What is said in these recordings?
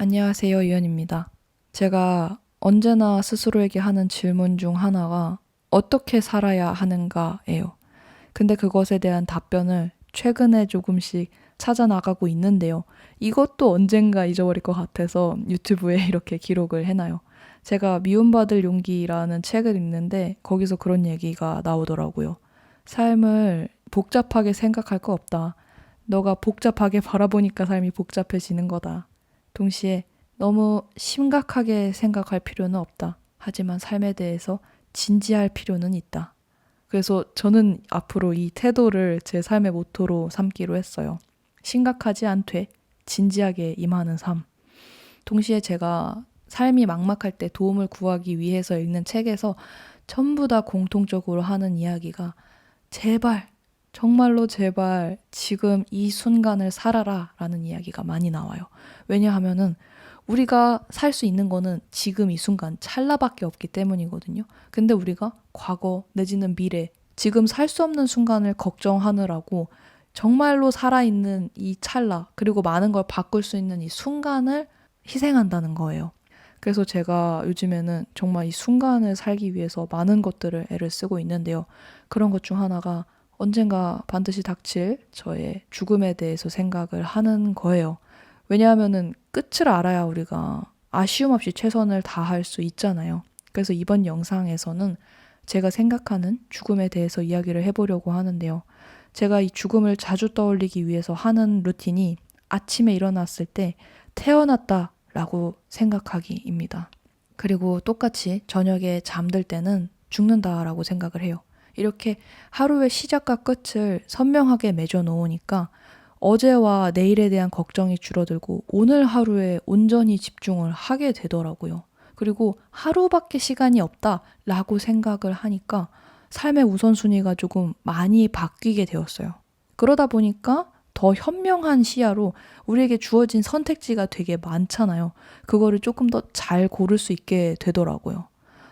안녕하세요, 유연입니다. 제가 언제나 스스로에게 하는 질문 중 하나가 어떻게 살아야 하는가예요. 근데 그것에 대한 답변을 최근에 조금씩 찾아 나가고 있는데요. 이것도 언젠가 잊어버릴 것 같아서 유튜브에 이렇게 기록을 해놔요. 제가 미움받을 용기라는 책을 읽는데 거기서 그런 얘기가 나오더라고요. 삶을 복잡하게 생각할 거 없다. 너가 복잡하게 바라보니까 삶이 복잡해지는 거다. 동시에 너무 심각하게 생각할 필요는 없다. 하지만 삶에 대해서 진지할 필요는 있다. 그래서 저는 앞으로 이 태도를 제 삶의 모토로 삼기로 했어요. 심각하지 않되 진지하게 임하는 삶. 동시에 제가 삶이 막막할 때 도움을 구하기 위해서 읽는 책에서 전부 다 공통적으로 하는 이야기가 제발, 정말로 제발 지금 이 순간을 살아라 라는 이야기가 많이 나와요. 왜냐하면은 우리가 살 수 있는 거는 지금 이 순간 찰나밖에 없기 때문이거든요. 근데 우리가 과거 내지는 미래, 지금 살 수 없는 순간을 걱정하느라고 정말로 살아있는 이 찰나, 그리고 많은 걸 바꿀 수 있는 이 순간을 희생한다는 거예요. 그래서 제가 요즘에는 정말 이 순간을 살기 위해서 많은 것들을 애를 쓰고 있는데요. 그런 것 중 하나가 언젠가 반드시 닥칠 저의 죽음에 대해서 생각을 하는 거예요. 왜냐하면은 끝을 알아야 우리가 아쉬움 없이 최선을 다할 수 있잖아요. 그래서 이번 영상에서는 제가 생각하는 죽음에 대해서 이야기를 해보려고 하는데요. 제가 이 죽음을 자주 떠올리기 위해서 하는 루틴이 아침에 일어났을 때 태어났다 라고 생각하기입니다. 그리고 똑같이 저녁에 잠들 때는 죽는다 라고 생각을 해요. 이렇게 하루의 시작과 끝을 선명하게 맺어 놓으니까 어제와 내일에 대한 걱정이 줄어들고 오늘 하루에 온전히 집중을 하게 되더라고요. 그리고 하루밖에 시간이 없다라고 생각을 하니까 삶의 우선순위가 조금 많이 바뀌게 되었어요. 그러다 보니까 더 현명한 시야로 우리에게 주어진 선택지가 되게 많잖아요. 그거를 조금 더 잘 고를 수 있게 되더라고요.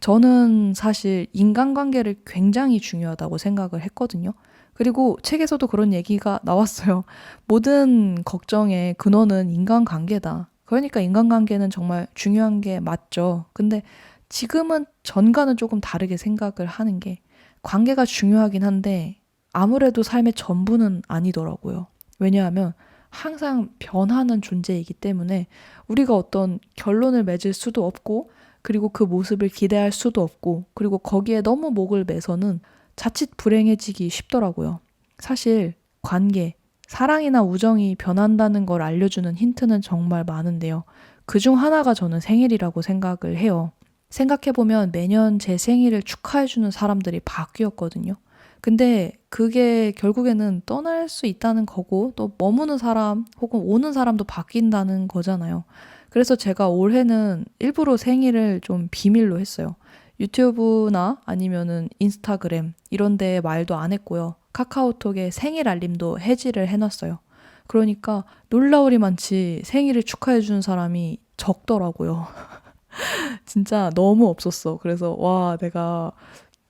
저는 사실 인간관계를 굉장히 중요하다고 생각을 했거든요. 그리고 책에서도 그런 얘기가 나왔어요. 모든 걱정의 근원은 인간관계다. 그러니까 인간관계는 정말 중요한 게 맞죠. 근데 지금은 전과는 조금 다르게 생각을 하는 게 관계가 중요하긴 한데 아무래도 삶의 전부는 아니더라고요. 왜냐하면 항상 변하는 존재이기 때문에 우리가 어떤 결론을 맺을 수도 없고 그리고 그 모습을 기대할 수도 없고 그리고 거기에 너무 목을 매서는 자칫 불행해지기 쉽더라고요. 사실 관계, 사랑이나 우정이 변한다는 걸 알려주는 힌트는 정말 많은데요. 그 중 하나가 저는 생일이라고 생각을 해요. 생각해보면 매년 제 생일을 축하해주는 사람들이 바뀌었거든요. 근데 그게 결국에는 떠날 수 있다는 거고 또 머무는 사람 혹은 오는 사람도 바뀐다는 거잖아요. 그래서 제가 올해는 일부러 생일을 좀 비밀로 했어요. 유튜브나 아니면은 인스타그램 이런 데 말도 안 했고요. 카카오톡에 생일 알림도 해지를 해놨어요. 그러니까 놀라우리만치 생일을 축하해주는 사람이 적더라고요. 진짜 너무 없었어. 그래서 와, 내가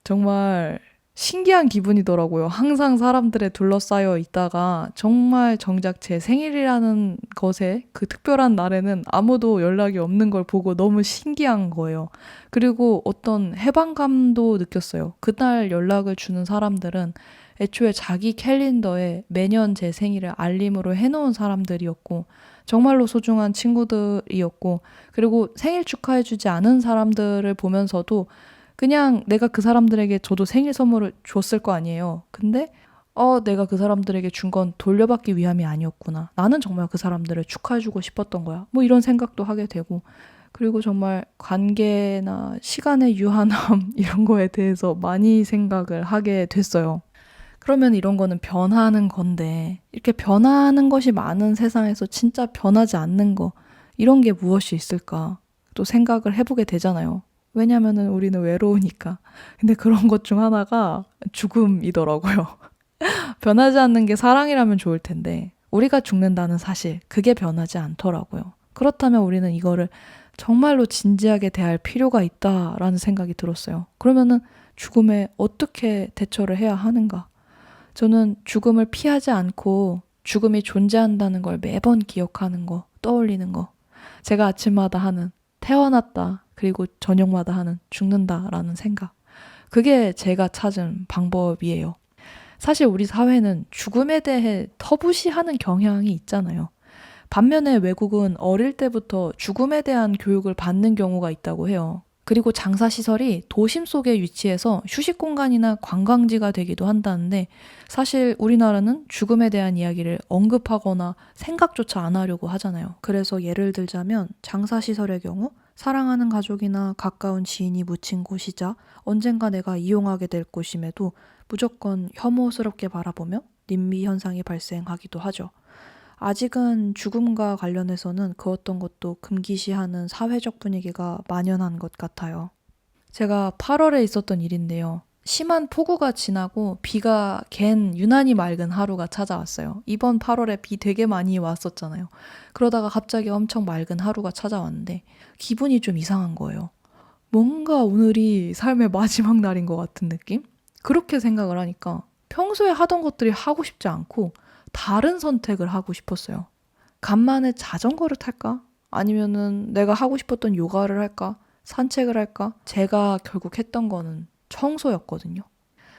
정말 신기한 기분이더라고요. 항상 사람들에 둘러싸여 있다가 정말 정작 제 생일이라는 것에 그 특별한 날에는 아무도 연락이 없는 걸 보고 너무 신기한 거예요. 그리고 어떤 해방감도 느꼈어요. 그날 연락을 주는 사람들은 애초에 자기 캘린더에 매년 제 생일을 알림으로 해놓은 사람들이었고, 정말로 소중한 친구들이었고, 그리고 생일 축하해주지 않은 사람들을 보면서도 그냥 내가 그 사람들에게 저도 생일 선물을 줬을 거 아니에요. 근데 어, 내가 그 사람들에게 준 건 돌려받기 위함이 아니었구나. 나는 정말 그 사람들을 축하해주고 싶었던 거야. 뭐 이런 생각도 하게 되고. 그리고 정말 관계나 시간의 유한함 이런 거에 대해서 많이 생각을 하게 됐어요. 그러면 이런 거는 변하는 건데, 이렇게 변하는 것이 많은 세상에서 진짜 변하지 않는 거, 이런 게 무엇이 있을까? 또 생각을 해보게 되잖아요. 왜냐면은 우리는 외로우니까. 근데 그런 것 중 하나가 죽음이더라고요. 변하지 않는 게 사랑이라면 좋을 텐데, 우리가 죽는다는 사실, 그게 변하지 않더라고요. 그렇다면 우리는 이거를 정말로 진지하게 대할 필요가 있다라는 생각이 들었어요. 그러면은 죽음에 어떻게 대처를 해야 하는가? 저는 죽음을 피하지 않고 죽음이 존재한다는 걸 매번 기억하는 거, 떠올리는 거. 제가 아침마다 하는 태어났다. 그리고 저녁마다 하는 죽는다라는 생각. 그게 제가 찾은 방법이에요. 사실 우리 사회는 죽음에 대해 터부시하는 경향이 있잖아요. 반면에 외국은 어릴 때부터 죽음에 대한 교육을 받는 경우가 있다고 해요. 그리고 장사 시설이 도심 속에 위치해서 휴식 공간이나 관광지가 되기도 한다는데 사실 우리나라는 죽음에 대한 이야기를 언급하거나 생각조차 안 하려고 하잖아요. 그래서 예를 들자면 장사 시설의 경우 사랑하는 가족이나 가까운 지인이 묻힌 곳이자 언젠가 내가 이용하게 될 곳임에도 무조건 혐오스럽게 바라보며 님미 현상이 발생하기도 하죠. 아직은 죽음과 관련해서는 그 어떤 것도 금기시하는 사회적 분위기가 만연한 것 같아요. 제가 8월에 있었던 일인데요. 심한 폭우가 지나고 비가 갠 유난히 맑은 하루가 찾아왔어요. 이번 8월에 비 되게 많이 왔었잖아요. 그러다가 갑자기 엄청 맑은 하루가 찾아왔는데 기분이 좀 이상한 거예요. 뭔가 오늘이 삶의 마지막 날인 것 같은 느낌? 그렇게 생각을 하니까 평소에 하던 것들이 하고 싶지 않고 다른 선택을 하고 싶었어요. 간만에 자전거를 탈까? 아니면은 내가 하고 싶었던 요가를 할까? 산책을 할까? 제가 결국 했던 거는 청소였거든요.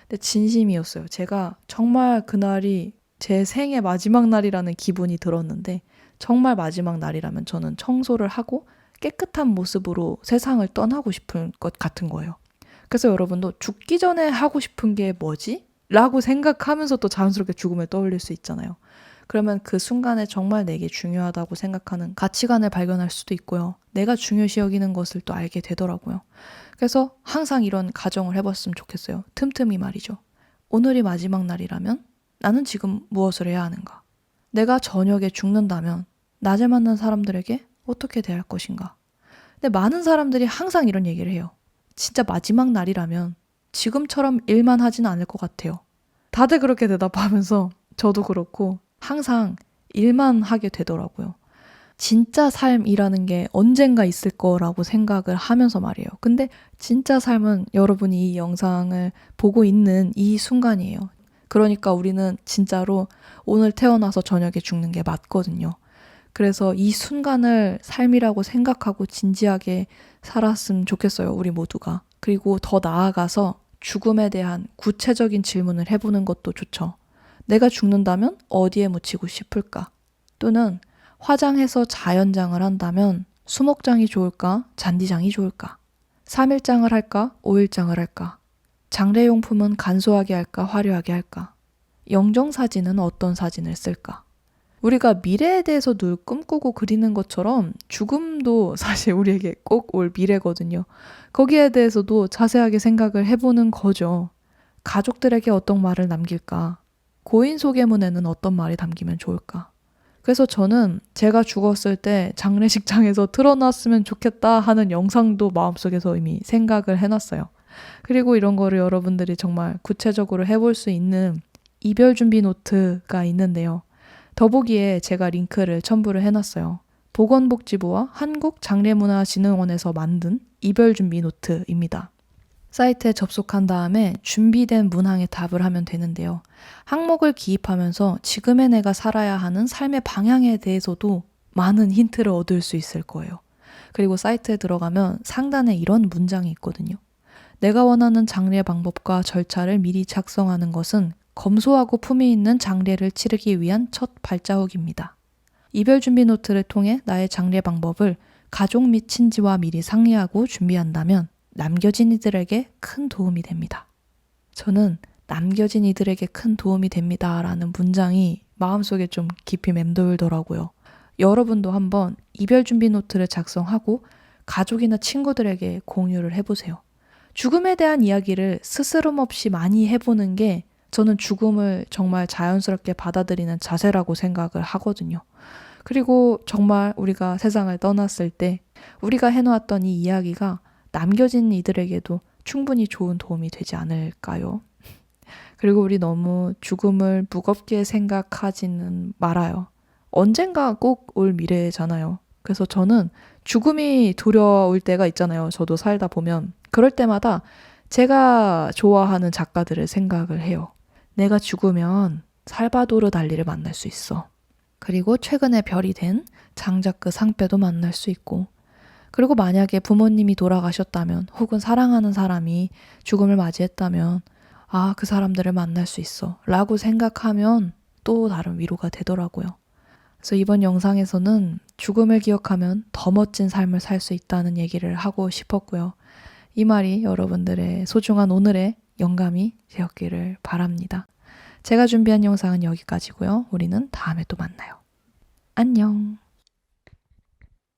근데 진심이었어요. 제가 정말 그날이 제 생의 마지막 날이라는 기분이 들었는데 정말 마지막 날이라면 저는 청소를 하고 깨끗한 모습으로 세상을 떠나고 싶은 것 같은 거예요. 그래서 여러분도 죽기 전에 하고 싶은 게 뭐지? 라고 생각하면서 또 자연스럽게 죽음을 떠올릴 수 있잖아요. 그러면 그 순간에 정말 내게 중요하다고 생각하는 가치관을 발견할 수도 있고요. 내가 중요시 여기는 것을 또 알게 되더라고요. 그래서 항상 이런 가정을 해봤으면 좋겠어요. 틈틈이 말이죠. 오늘이 마지막 날이라면 나는 지금 무엇을 해야 하는가? 내가 저녁에 죽는다면 낮에 만난 사람들에게 어떻게 대할 것인가? 근데 많은 사람들이 항상 이런 얘기를 해요. 진짜 마지막 날이라면 지금처럼 일만 하진 않을 것 같아요. 다들 그렇게 대답하면서 저도 그렇고 항상 일만 하게 되더라고요. 진짜 삶이라는 게 언젠가 있을 거라고 생각을 하면서 말이에요. 근데 진짜 삶은 여러분이 이 영상을 보고 있는 이 순간이에요. 그러니까 우리는 진짜로 오늘 태어나서 저녁에 죽는 게 맞거든요. 그래서 이 순간을 삶이라고 생각하고 진지하게 살았으면 좋겠어요. 우리 모두가. 그리고 더 나아가서 죽음에 대한 구체적인 질문을 해보는 것도 좋죠. 내가 죽는다면 어디에 묻히고 싶을까? 또는 화장해서 자연장을 한다면 수목장이 좋을까? 잔디장이 좋을까? 3일장을 할까? 5일장을 할까? 장례용품은 간소하게 할까? 화려하게 할까? 영정사진은 어떤 사진을 쓸까? 우리가 미래에 대해서 늘 꿈꾸고 그리는 것처럼 죽음도 사실 우리에게 꼭 올 미래거든요. 거기에 대해서도 자세하게 생각을 해보는 거죠. 가족들에게 어떤 말을 남길까? 고인 소개문에는 어떤 말이 담기면 좋을까? 그래서 저는 제가 죽었을 때 장례식장에서 틀어놨으면 좋겠다 하는 영상도 마음속에서 이미 생각을 해놨어요. 그리고 이런 거를 여러분들이 정말 구체적으로 해볼 수 있는 이별 준비 노트가 있는데요. 더보기에 제가 링크를 첨부를 해놨어요. 보건복지부와 한국장례문화진흥원에서 만든 이별 준비 노트입니다. 사이트에 접속한 다음에 준비된 문항에 답을 하면 되는데요. 항목을 기입하면서 지금의 내가 살아야 하는 삶의 방향에 대해서도 많은 힌트를 얻을 수 있을 거예요. 그리고 사이트에 들어가면 상단에 이런 문장이 있거든요. 내가 원하는 장례 방법과 절차를 미리 작성하는 것은 검소하고 품위 있는 장례를 치르기 위한 첫 발자국입니다. 이별 준비 노트를 통해 나의 장례 방법을 가족 및 친지와 미리 상의하고 준비한다면 남겨진 이들에게 큰 도움이 됩니다. 저는 남겨진 이들에게 큰 도움이 됩니다. 라는 문장이 마음속에 좀 깊이 맴돌더라고요. 여러분도 한번 이별 준비 노트를 작성하고 가족이나 친구들에게 공유를 해보세요. 죽음에 대한 이야기를 스스럼 없이 많이 해보는 게 저는 죽음을 정말 자연스럽게 받아들이는 자세라고 생각을 하거든요. 그리고 정말 우리가 세상을 떠났을 때 우리가 해놓았던 이 이야기가 남겨진 이들에게도 충분히 좋은 도움이 되지 않을까요? 그리고 우리 너무 죽음을 무겁게 생각하지는 말아요. 언젠가 꼭 올 미래잖아요. 그래서 저는 죽음이 두려울 때가 있잖아요. 저도 살다 보면. 그럴 때마다 제가 좋아하는 작가들을 생각을 해요. 내가 죽으면 살바도르 달리를 만날 수 있어. 그리고 최근에 별이 된 장작 그 상패도 만날 수 있고, 그리고 만약에 부모님이 돌아가셨다면, 혹은 사랑하는 사람이 죽음을 맞이했다면, 아, 그 사람들을 만날 수 있어. 라고 생각하면 또 다른 위로가 되더라고요. 그래서 이번 영상에서는 죽음을 기억하면 더 멋진 삶을 살 수 있다는 얘기를 하고 싶었고요. 이 말이 여러분들의 소중한 오늘의 영감이 되었기를 바랍니다. 제가 준비한 영상은 여기까지고요. 우리는 다음에 또 만나요. 안녕.